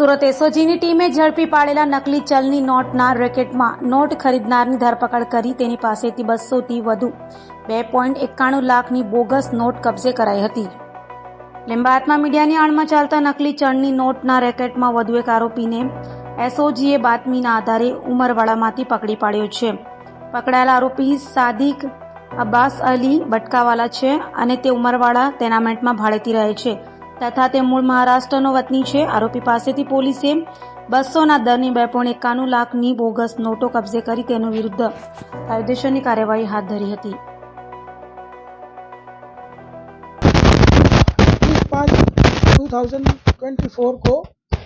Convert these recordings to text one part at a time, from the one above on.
સુરત એસઓજીની ટીમે ઝડપી પાડેલા નકલી ચલની નોટના રેકેટમાં નોટ ખરીદનારની ધરપકડ કરી તેની પાસેથી બસોથી વધુ બે પોઈન્ટ એકાણું લાખની બોગસ નોટ કબજે કરાઈ હતી. લિંબાયતમાં મીડિયાની આણમાં ચાલતા નકલી ચલની નોટના રેકેટમાં વધુ એક આરોપીને એસઓજીએ બાતમીના આધારે ઉમરવાડામાંથી પકડી પાડ્યો છે. પકડાયેલા આરોપી સાદિક અબ્બાસ અલી બટકાવાલા છે અને તે ઉમરવાડા ટેનામેન્ટમાં ભાડેથી રહે છે. તથા તે મૂળ મહારાષ્ટ્રનો વતની છે આરોપી પાસેથી પોલીસે બસોના દરની બે પોઈન્ટ એકાણું લાખની બોગસ નોટો કબજે કરી તેનો વિરુદ્ધ કાયદેસરની કાર્યવાહી હાથ ધરી હતી पाँच टू थाउजेंड ट्वेंटी फोर को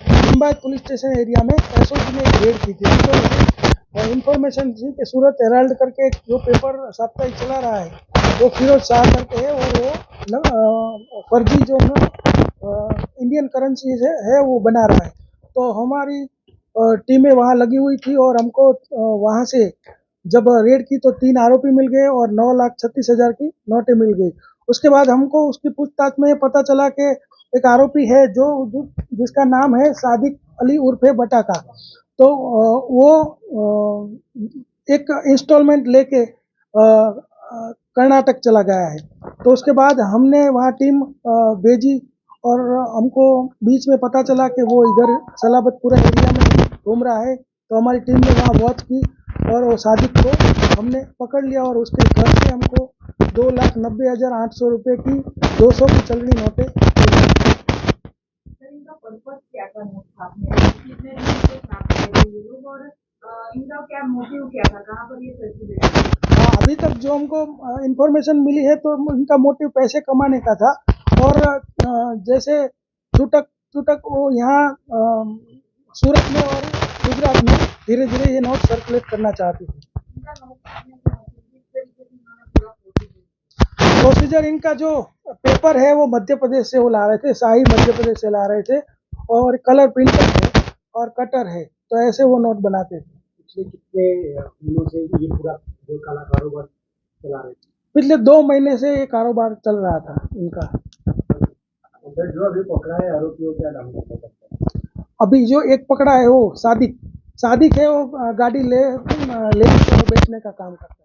लिम्बायत पुलिस स्टेशन एरिया में एसओजी ने एक रेड की थी तो इन्फॉर्मेशन थी कि सूरत हेराल्ड करके एक जो पेपर साप्ताहिक चला रहा है वो फिरोज शाह करके है और वो न, अ, फर्जी जो अ, इंडियन करेंसी है, है वो बना रहा है। तो हमारी टीमें वहाँ लगी हुई थी और हमको वहाँ से जब रेड की तो तीन आरोपी मिल गए और नौ लाख छत्तीस हज़ार की नोटें मिल गई। उसके बाद हमको उसकी पूछताछ में पता चला कि एक आरोपी है जो जिसका नाम है सादिक अली उर्फे बटाका तो वो एक इंस्टॉलमेंट लेके कर्नाटक चला गया है। तो उसके बाद हमने वहाँ टीम भेजी और हमको बीच में पता चला कि वो इधर सलाबतपुरा एरिया में घूम रहा है। तो हमारी टीम ने वहाँ वॉच की और वो सादिक को हमने पकड़ लिया और उसके घर से हमको दो लाख नब्बे हज़ार आठ सौ रुपये की दो सौ की चलनी नोटें क्या था? इनका क्या मोटिव क्या था कहाँ पर ये हाँ, अभी तक जो हमको इन्फॉर्मेशन मिली है तो इनका मोटिव पैसे कमाने का था। और जैसे छूटक छूटक वो यहाँ सूरत में और गुजरात में धीरे धीरे ये नोट सर्कुलेट करना चाहती थी। प्रोसीजर इनका जो पेपर है वो मध्य प्रदेश से वो ला रहे थे शाही मध्य प्रदेश से ला रहे थे और कलर प्रिंटर है और कटर है तो ऐसे वो नोट बनाते थे। पिछले कितने दिनों से ये पूरा जो काला कारोबार चला रहे थे? पिछले दो महीने से ये कारोबार चल रहा था इनका। जो अभी पकड़ा है आरोपियों क्या नाम अभी जो एक पकड़ा है वो सादिक। सादिक है वो गाड़ी ले लेने ले बेचने का काम करता है।